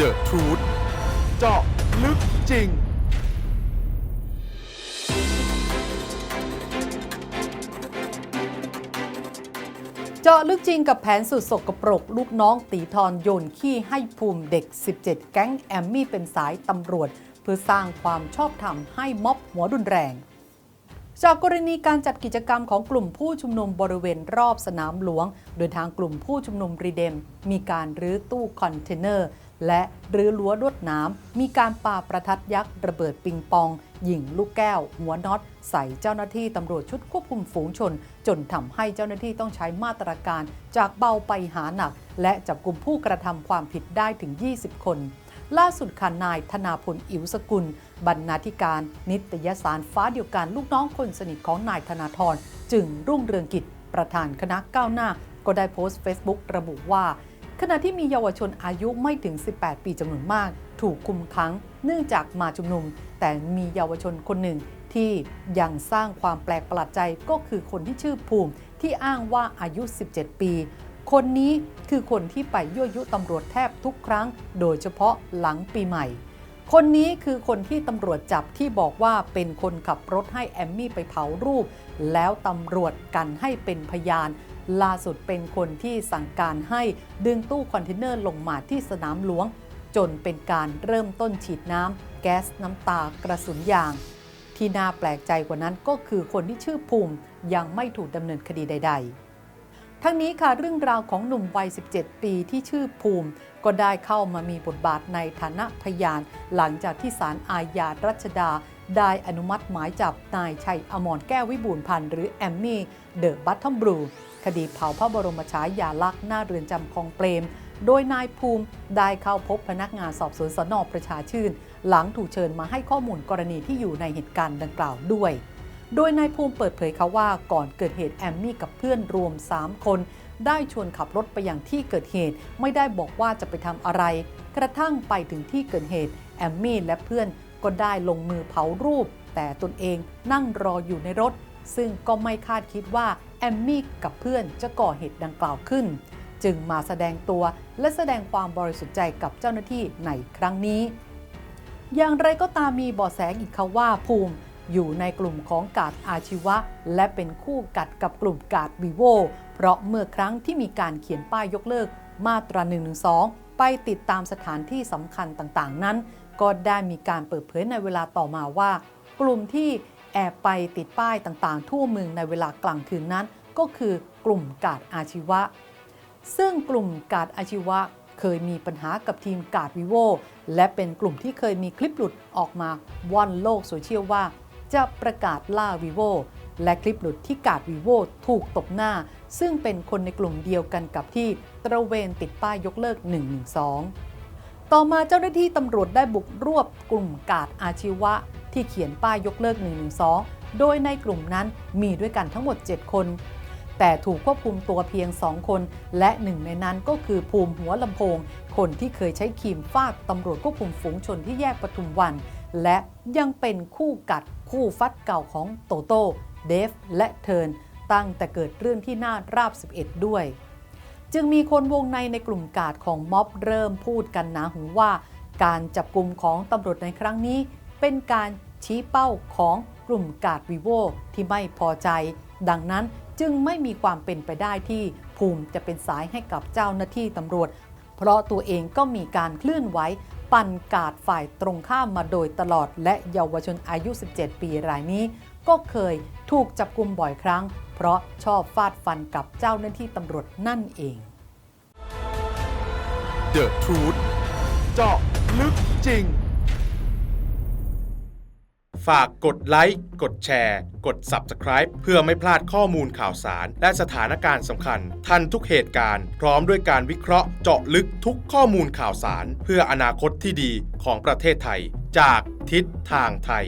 The Truth เจาะลึกจริง เจาะลึกจริงกับแผนสุดสกปรก ลูกน้องตีทอนโยนขี้ให้ภูมิเด็ก 17 แก๊งแอมมี่เป็นสายตำรวจ เพื่อสร้างความชอบธรรมให้ม็อบหัวรุนแรงจากกรณีการจัดกิจกรรมของกลุ่มผู้ชุมนุมบริเวณรอบสนามหลวง โดยทางกลุ่มผู้ชุมนุมรีเดม มีการรื้อตู้คอนเทนเนอร์ และรื้อรั้วลวดน้ำมีการปาประทัดยักษ์ระเบิดปิงปอง ยิงลูกแก้ว หัวน็อต ใส่เจ้าหน้าที่ตำรวจชุดควบคุมฝูงชน จนทำให้เจ้าหน้าที่ต้องใช้มาตรการ จากเบาไปหาหนัก และจับกลุ่มผู้กระทำความผิดได้ถึง 20 คนล่าสุดค่ะนายธนาพลอิ๋วสกุล บรรณาธิการ นิตยสารฟ้าเดียวกันลูกน้องคนสนิทของนายธนาธรจึงรุ่งเรืองกิจ ประธานคณะก้าวหน้า ก็ได้โพสต์ Facebook ระบุว่า ขณะที่มีเยาวชนอายุไม่ถึง 18 ปีจำนวนมาก ถูกคุมขังเนื่องจากมาชุมนุม แต่มีเยาวชนคนหนึ่งที่ยังสร้างความแปลกประหลาดใจก็คือคนที่ชื่อภูมิที่อ้างว่าอายุ 17 ปี คนนี้คือคนที่ไปยั่วยุตำรวจแทบทุกครั้ง โดยเฉพาะหลังปีใหม่ คนนี้คือคนที่ตำรวจจับที่บอกว่าเป็นคนขับรถให้แอมมี่ไปเผารูป แล้วตำรวจกันให้เป็นพยาน ล่าสุดเป็นคนที่สั่งการให้ดึงตู้คอนเทนเนอร์ลงมาที่สนามหลวง จนเป็นการเริ่มต้นฉีดน้ำแก๊สน้ำตากระสุนยาง ที่น่าแปลกใจกว่านั้นก็คือคนที่ชื่อภูมิยังไม่ถูกดำเนินคดีใด ๆทั้งนี้ค่ะเรื่องราวของหนุ่มวัย 17 ปีที่ชื่อภูมิ ก็ได้เข้ามามีบทบาทในฐานะพยาน หลังจากที่ศาลอาญารัชดา ได้อนุมัติหมายจับนายชัยอมรแก้ววิบูลพันธ์หรือแอมมี่เดอะบัตทอมบลูคดีเผาพระบรมฉายาลักษณ์หน้าเรือนจำคลองเปรม โดยนายภูมิได้เข้าพบพนักงานสอบสวนสนประชาชื่น หลังถูกเชิญมาให้ข้อมูลกรณีที่อยู่ในเหตุการณ์ดังกล่าวด้วย โดยนายภูมิเปิดเผยเขาว่าก่อนเกิดเหตุแอมมี่กับเพื่อนรวม 3 คน ได้ชวนขับรถไปยังที่เกิดเหตุ ไม่ได้บอกว่าจะไปทำอะไร กระทั่งไปถึงที่เกิดเหตุแอมมี่และเพื่อน ก็ได้ลงมือเผารูป แต่ตนเองนั่งรออยู่ในรถ ซึ่งก็ไม่คาดคิดว่าแอมมี่กับเพื่อนจะก่อเหตุดังกล่าวขึ้น จึงมาแสดงตัวและแสดงความบริสุทธิ์ใจกับเจ้าหน้าที่ในครั้งนี้ อย่างไรก็ตามมีเบาะแสอีกค่ะว่าภูมิอยู่ในกลุ่มของกาดอาชีวะ และเป็นคู่กัดกับกลุ่มกาดวีโวเพราะเมื่อครั้งที่มีการเขียนป้ายยกเลิกมาตรา1นึไปติดตามสถานที่สำคัญต่างๆ นั้น ก็ได้มีการเปิดเผยในเวลาต่อมาว่า กลุ่มที่แอบไปติดป้ายต่างๆ ทั่วเมืองในเวลากลางคืนนั้น ก็คือกลุ่มกาดอาชีวะ ซึ่งกลุ่มกาดอาชีวะเคยมีปัญหากับทีมกาดวิโวและเป็นกลุ่มที่เคยมีคลิปหลุดออกมาว่อนโลกโซเชียลว่า จะประกาศล่าวิโวและคลิปหลุดที่กาดวิโวถูกตบหน้า ซึ่งเป็นคนในกลุ่มเดียวกันกับที่ตระเวนติดป้ายยกเลิก 112 ต่อมาเจ้าหน้าที่ตำรวจได้บุกรวบกลุ่มกาดอาชีวะ ที่เขียนป้ายยกเลิก 112 โดยในกลุ่มนั้นมีด้วยกันทั้งหมด 7 คน แต่ถูกควบคุมตัวเพียง 2 คน และหนึ่งในนั้นก็คือภูมิหัวลำโพง คนที่เคยใช้ขีมฟาดตำรวจควบคุมฝูงชนที่แยกปทุมวัน และยังเป็นคู่กัดคู่ฟัดเก่าของโตโต้เดฟและเทิร์นตั้งแต่เกิดเรื่องที่หน้าราบ 11 ด้วย จึงมีคนวงในในกลุ่มกาดของม็อบเริ่มพูดกันหนาหูว่า การจับกลุ่มของตำรวจในครั้งนี้ เป็นการชี้เป้าของกลุ่มกาดวีโวที่ไม่พอใจ ดังนั้นจึงไม่มีความเป็นไปได้ที่ภูมิจะเป็นสายให้กับเจ้าหน้าที่ตำรวจ เพราะตัวเองก็มีการเคลื่อนไหวปั่นกาดฝ่ายตรงข้ามมาโดยตลอด และเยาวชนอายุ 17 ปีรายนี้ ก็เคยถูกจับกลุ่มบ่อยครั้ง เพราะชอบฟาดฟันกับเจ้าหน้าที่ตำรวจนั่นเอง The Truth เจาะลึกจริง ฝากกดไลค์ กดแชร์ กด Subscribe เพื่อไม่พลาดข้อมูลข่าวสาร และสถานการณ์สำคัญ ทันทุกเหตุการณ์ พร้อมด้วยการวิเคราะห์เจาะลึกทุกข้อมูลข่าวสาร เพื่ออนาคตที่ดีของประเทศไทย จากทิศทางไทย